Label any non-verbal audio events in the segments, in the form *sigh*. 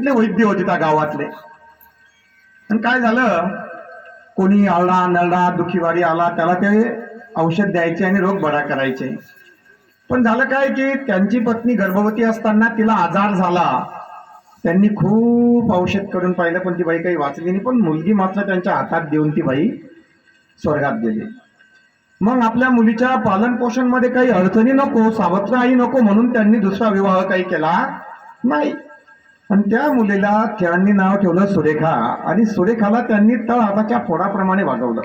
इथले वैद्य होते त्या गावातले? आणि काय झालं? कोणी आळा नळडा दुखीवारी आला त्याला ते औषध द्यायचे आणि रोग बरा करायचे. पण झालं काय की त्यांची पत्नी गर्भवती असताना तिला आजार झाला. त्यांनी खूप औषध करून पाहिलं पण ती बाई काही वाचली नाही. पण मुलगी मात्र त्यांच्या हातात देऊन ती बाई स्वर्गात गेली. मग आपल्या मुलीच्या पालन काही अडचणी नको सावत्र आई नको म्हणून त्यांनी दुसरा विवाह काही केला नाही. आणि त्या मुलीला त्यांनी नाव ठेवलं सुरेखा. आणि सुरेखाला त्यांनी तळ हाताच्या फोडाप्रमाणे वागवलं.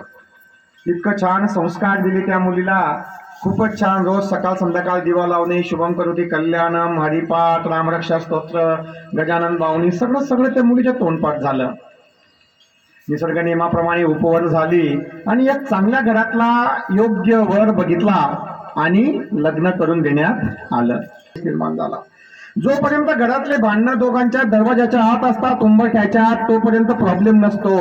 इतकं छान संस्कार दिले त्या मुलीला. खूपच छान रोज सकाळ संध्याकाळ दिवा लावणे शुभम करोती कल्याणम हरिपाठ रामरक्षा स्तोत्र गजानन बावणी सगळं सगळं त्या मुलीच्या तोंडपाठ झालं. निसर्ग नियमाप्रमाणे उपवर झाली. आणि एक चांगल्या घरातला योग्य वर बघितला आणि लग्न करून देण्यात आलं. निर्माण झाला. जोपर्यंत घरातले भांडणं दोघांच्या दरवाजाच्या आत असतात उंबरठ्याच्या आत तोपर्यंत प्रॉब्लेम नसतो.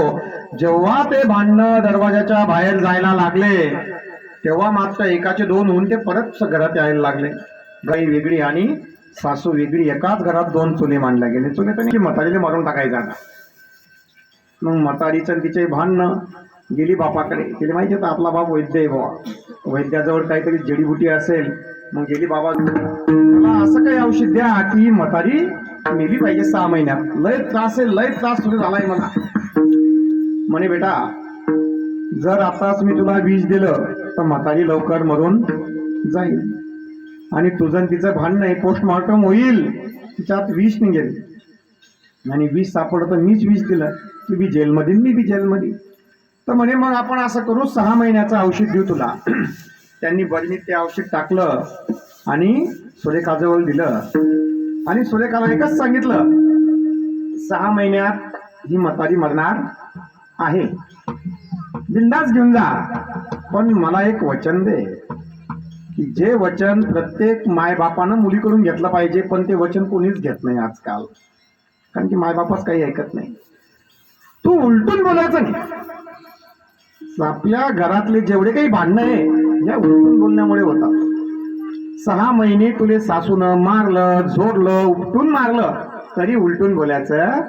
जेव्हा ते भांडणं दरवाजाच्या बाहेर जायला लागले तेव्हा मात्र एकाचे दोन होऊन ते परत घरात यायला लागले. गाई वेगळी आणि सासू वेगळी एकाच घरात दोन चुने मांडल्या गेले. चुने तर म्हातारीला मारून टाकायचा आता. मग म्हातारीचं तिचे भांडणं गेली बापाकडे. तिला माहिती होतं आपला बाप वैद्य आहे बाबा वैद्याजवळ काहीतरी जडीबुटी असेल मग गेली बाबा मला असं काही औषध द्या की म्हातारी मेली पाहिजे सहा महिन्यात. लय त्रास आहे लय त्रास सुरू झालाय मला. म्हणे बेटा जर आताच मी तुला वीज दिलं तर म्हातारी लवकर मरून जाईल. आणि तुझं तिचं भांडणं आहे पोस्टमॉर्टम होईल. तिच्यात विष निघेल. आणि विष सापडलं तर मीच विष दिलं. तू बी जेलमधील मी बी जेलमध्ये तर म्हणे मग आपण असं करू सहा महिन्याचं औषध देऊ तुला. त्यांनी बरणीत ते औषध टाकलं आणि सुरेखाजवळ दिलं. आणि सुरेखाला एकच सांगितलं सहा महिन्यात ही म्हातारी मरणार आहे. बिंदास घेऊन जा पण मला एक वचन दे की जे वचन प्रत्येक मायबापानं मुलीकडून घेतलं पाहिजे पण ते वचन कोणीच घेत नाही आजकाल. कारण की मायबापच काही ऐकत नाही. तू उलटून बोलायचं नाही. आपल्या घरातले जेवढे काही भांडणं आहे या उलटून बोलण्यामुळे होतात. सहा महिने तुले सासूनं मारलं झोडलं उपटून मारलं तरी उलटून बोलायचं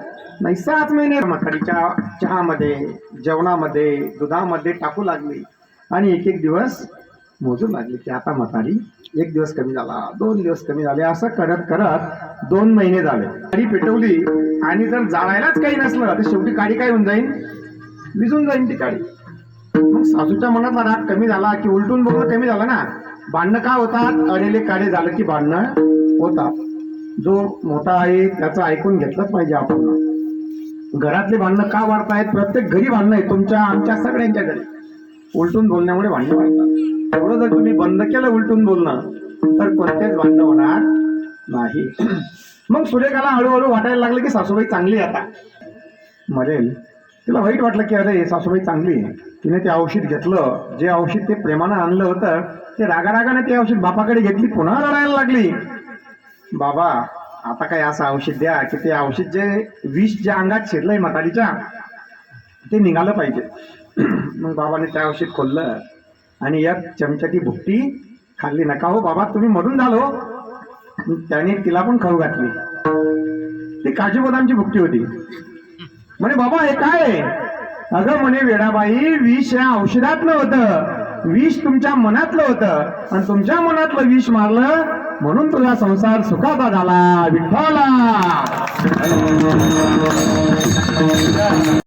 नाही. सात महिने म्हातारीच्या चहामध्ये जेवणामध्ये दुधामध्ये टाकू लागली आणि एक एक दिवस मोजू लागली की आता म्हातारी एक दिवस कमी झाला दोन दिवस कमी झाले असं करत करत दोन महिने झाले. काडी पेटवली आणि जर जाळायलाच काही नसलं तर शेवटी काडी काय होऊन जाईल विजून जाईल ती काडी मग सासूच्या मनातला राग कमी झाला की उलटून बोलणं कमी झालं ना. भांडणं का होतात? अडेले काडे झालं की भांडणं होतात. जो मोठा आहे त्याचं ऐकून घेतलंच पाहिजे आपण. घरातले भांडणं का वाढतायत? प्रत्येक घरी भांडणं आहे तुमच्या आमच्या सगळ्यांच्या घरी. उलटून बोलण्यामुळे भांडणं वाढतात. एवढं जर तुम्ही बंद केलं उलटून बोलणं तर कोणतेच भांडणं होणार नाही. मग सुरेखाला हळूहळू वाटायला लागलं की सासूबाई चांगली आहे आता. मरेल तिला वाईट वाटलं की अरे सासूबाई चांगली आहे. तिने ते औषध घेतलं. जे औषध ते प्रेमानं आणलं होतं ते रागारागाने ते औषध बापाकडे घेतली पुन्हा रडायला लागली. बाबा आता काय असं औषध द्या की ते औषध जे विष ज्या अंगात शिरलंय म्हातारीच्या ते निघालं पाहिजे. *clears throat* मग बाबाने ते औषध खोललं आणि एक चमच्याची भुकटी खाल्ली. नका हो बाबा तुम्ही मरून झालो. त्याने तिला पण खाऊ घातली. ती काजू बदामची भुकटी होती. म्हणे बाबा हे काय आहे? अगं म्हणे वेडाबाई विष या औषधातलं होतं. विष तुमच्या मनातलं होतं. आणि तुमच्या मनातलं विष मारलं म्हणून तुझा संसार सुखाचा झाला विठ्ठला.